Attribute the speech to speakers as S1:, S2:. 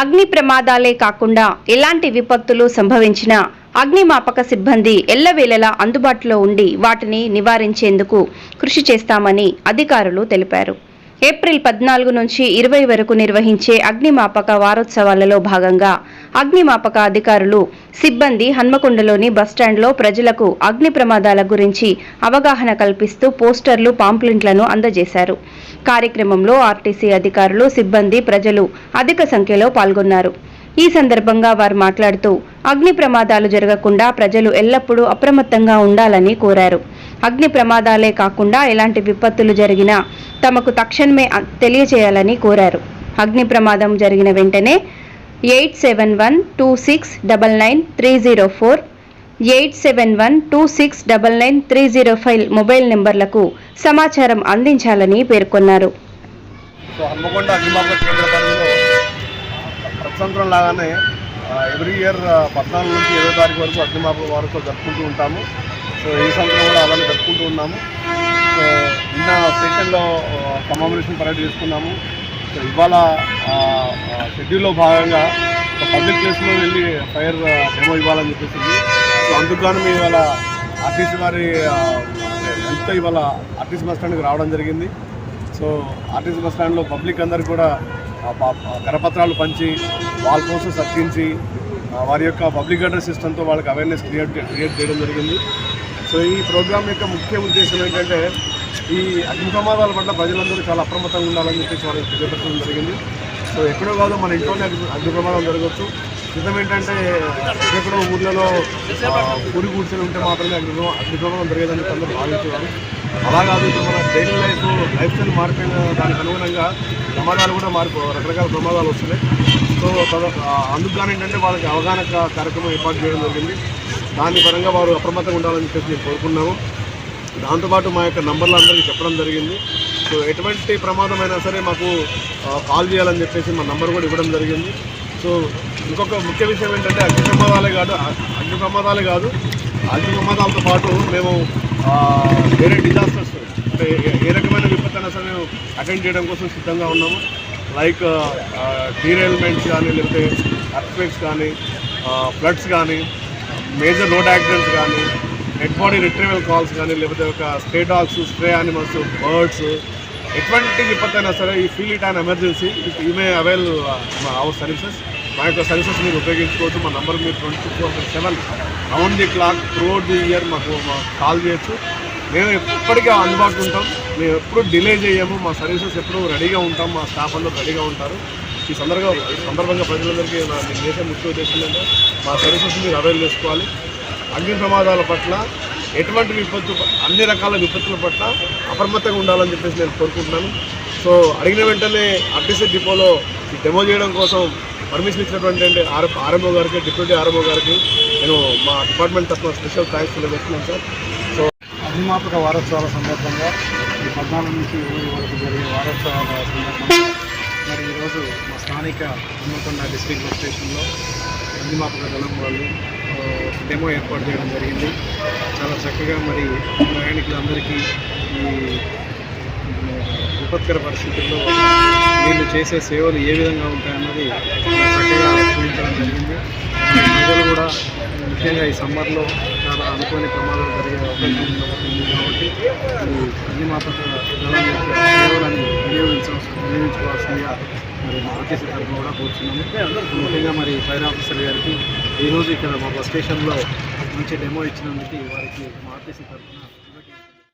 S1: అగ్ని ప్రమాదాలే కాకుండా ఎలాంటి విపత్తులు సంభవించినా అగ్నిమాపక సిబ్బంది ఎల్లవేళలా అందుబాటులో ఉండి వాటిని నివారించేందుకు కృషి చేస్తామని అధికారులు తెలిపారు. ఏప్రిల్ పద్నాలుగు నుంచి ఇరవై వరకు నిర్వహించే అగ్నిమాపక వారోత్సవాలలో భాగంగా అగ్నిమాపక అధికారులు సిబ్బంది హన్మకొండలోని బస్టాండ్లో ప్రజలకు అగ్ని ప్రమాదాల గురించి అవగాహన కల్పిస్తూ పోస్టర్లు పాంప్లెంట్లను అందజేశారు. కార్యక్రమంలో ఆర్టీసీ అధికారులు సిబ్బంది ప్రజలు అధిక సంఖ్యలో పాల్గొన్నారు. ఈ సందర్భంగా వారు మాట్లాడుతూ అగ్ని ప్రమాదాలు జరగకుండా ప్రజలు ఎల్లప్పుడూ అప్రమత్తంగా ఉండాలని కోరారు. అగ్ని ప్రమాదాలే కాకుండా ఎలాంటి విపత్తులు జరిగినా తమకు తక్షణమే తెలియజేయాలని తెలియచేయాలని కోరారు. అగ్ని ప్రమాదం జరిగిన వెంటనే eight seven one two six double nine three zero four eight seven one two six double nine three zero five mobile నెంబర్లకు సమాచారం అందించాలని పేర్కొన్నారు.
S2: సంవత్సరం లాగానే ఎవ్రీ ఇయర్ పద్నాలుగు నుంచి ఇరవై తారీఖు వరకు అగ్నిమాపక వారోత్సవం జరుపుకుంటూ ఉంటాము. సో ఈ సంవత్సరం కూడా అలానే జరుపుకుంటూ ఉన్నాము. సో నిన్న స్టేషన్లో కమామరేషన్ పరేడ్ చేసుకున్నాము. సో ఇవాళ షెడ్యూల్లో భాగంగా ఒక పబ్లిక్ ప్లేస్లో వెళ్ళి ఫైర్ డెమో ఇవ్వాలని చెప్పేసింది సో అందుకుగాను మేము ఇవాళ ఆర్టీసీ వారి హెల్ప్తో ఇవాళ ఆర్టీసీ బస్ స్టాండ్కి రావడం జరిగింది. సో ఆర్టీసీ బస్ స్టాండ్లో పబ్లిక్ అందరు కూడా ప- కరపత్రాలు పంచి వాల్ పోస్టర్స్ అతికించి వారి యొక్క పబ్లిక్ అడ్రస్ సిస్టంతో వాళ్ళకి అవేర్నెస్ క్రియేట్ క్రియేట్ చేయడం జరిగింది. సో ఈ ప్రోగ్రాం యొక్క ముఖ్య ఉద్దేశం ఏంటంటే ఈ అగ్ని ప్రమాదాల పట్ల ప్రజలందరూ చాలా అప్రమత్తంగా ఉండాలని చెప్పేసి వాళ్ళకి తెలియపరచడం జరిగింది. సో ఎక్కడో కాదు మన ఇంట్లోనే అగ్ని ప్రమాదం జరగవచ్చు. నిజం ఏంటంటే ఎక్కడో ఊర్లలో ఆ, ఊరి కూర్చొని ఉంటే మాత్రమే అగ్ని అగ్ని ప్రమాదం జరిగేదని చెప్పి అందరూ భావించేవారు. అలా కాదు ఇప్పుడు మన డైలీ లైఫ్ లైఫ్ స్టైల్ మారిపోయిన దానికి అనుగుణంగా ప్రమాదాలు కూడా మారిపో రకరకాల ప్రమాదాలు వస్తున్నాయి. సో అందుకు కానీ ఏంటంటే వాళ్ళకి అవగాహన కార్యక్రమం ఏర్పాటు చేయడం జరిగింది. దాని పరంగా వారు అప్రమత్తంగా ఉండాలని చెప్పేసి మేము కోరుకున్నాము. దాంతోపాటు మా యొక్క నంబర్లు అందరికీ చెప్పడం జరిగింది. సో ఎటువంటి ప్రమాదమైనా సరే మాకు కాల్ చేయాలని చెప్పేసి మా నంబర్ కూడా ఇవ్వడం జరిగింది. సో ఇంకొక ముఖ్య విషయం ఏంటంటే అగ్ని ప్రమాదాలే కాదు అగ్ని ప్రమాదాలే కాదు. అగ్ని ప్రమాదాలతో పాటు మేము వేరే డిజాస్టర్స్ అంటే ఏ- రకమైన విపత్తైనా సరే మేము అటెండ్ చేయడం కోసం సిద్ధంగా ఉన్నాము. లైక్ డీరైల్మెంట్స్ కానీ లేకపోతే అర్త్క్వేక్స్ కానీ ఫ్లడ్స్ కానీ మేజర్ రోడ్ యాక్సిడెంట్స్ కానీ డెడ్ బాడీ రిట్రీవల్ కాల్స్ కానీ లేకపోతే ఒక stay dogs stray animals birds ఎటువంటి విపత్తైనా సరే ఈ feel it and emergency you may avail our services మా యొక్క సర్వీసెస్ మీరు ఉపయోగించుకోవచ్చు. మా నంబర్ మీరు twenty four seven round the clock throughout the year మాకు కాల్ చేయొచ్చు. మేము ఎప్పటికీ అందుబాటులో ఉంటాం. మేము ఎప్పుడు డిలే చేయము. మా సర్వీసెస్ ఎప్పుడు రెడీగా ఉంటాం. మా స్టాఫ్ అందరూ రెడీగా ఉంటారు. ఈ సందర్భంగా ఈ సందర్భంగా ప్రజలందరికీ నా దేశం చేసే ముఖ్య ఉద్దేశం ఏంటంటే మా సర్వీసెస్ మీరు అవైల్ చేసుకోవాలి. అగ్ని ప్రమాదాల పట్ల ఎటువంటి విపత్తు అన్ని రకాల విపత్తుల పట్ల అప్రమత్తంగా ఉండాలని చెప్పేసి నేను కోరుకుంటున్నాను. సో అడిగిన వెంటనే ఆర్టీసీ డిపోలో ఈ డెమో చేయడం కోసం పర్మిషన్ ఇచ్చినటువంటి అంటే ఆర్ ఆర్ఎంఓ గారికి డిప్యూటీ ఆర్ఎంఓ గారికి నేను మా డిపార్ట్మెంట్ తరఫున స్పెషల్ థ్యాంక్స్ తెలియజేస్తున్నాను సార్. సో
S3: అగ్నిమాపక వారోత్సవాల సందర్భంగా ఈ పద్నాలుగు నుంచి ఇరవై వరకు జరిగే వారోత్సవాల సందర్భంగా మరి ఈరోజు మా స్థానిక హనుమకొండ డిస్ట్రిక్ట్ బస్ స్టేషన్లో నందిమాపక దళం వాళ్ళు డెమో ఏర్పాటు చేయడం జరిగింది. చాలా చక్కగా మరి ప్రయాణికులందరికీ ఈ విపత్కర పరిస్థితుల్లో వీళ్ళు చేసే సేవలు ఏ విధంగా ఉంటాయన్నది చాలా చక్కగా చూపించడం జరిగింది. ప్రజలు కూడా ముఖ్యంగా ఈ సమ్మర్లో చాలా అనుకోని ప్రమాదాలు జరిగే అవకాశం ఉంది కాబట్టి ఈ అగ్నిమాపక దళం యొక్క సేవలను వినియోగించవలసి వినియోగించుకోవాల్సిందిగా మరి ఆర్టీసీ తరఫున కూడా కూర్చున్నాము. ముఖ్యంగా మరి ఫైర్ ఆఫీసర్ గారికి ఈరోజు ఇక్కడ మా బస్ స్టేషన్లో మంచి డెమో ఇచ్చినందుకు వారికి మా ఆర్టీసీ తరఫున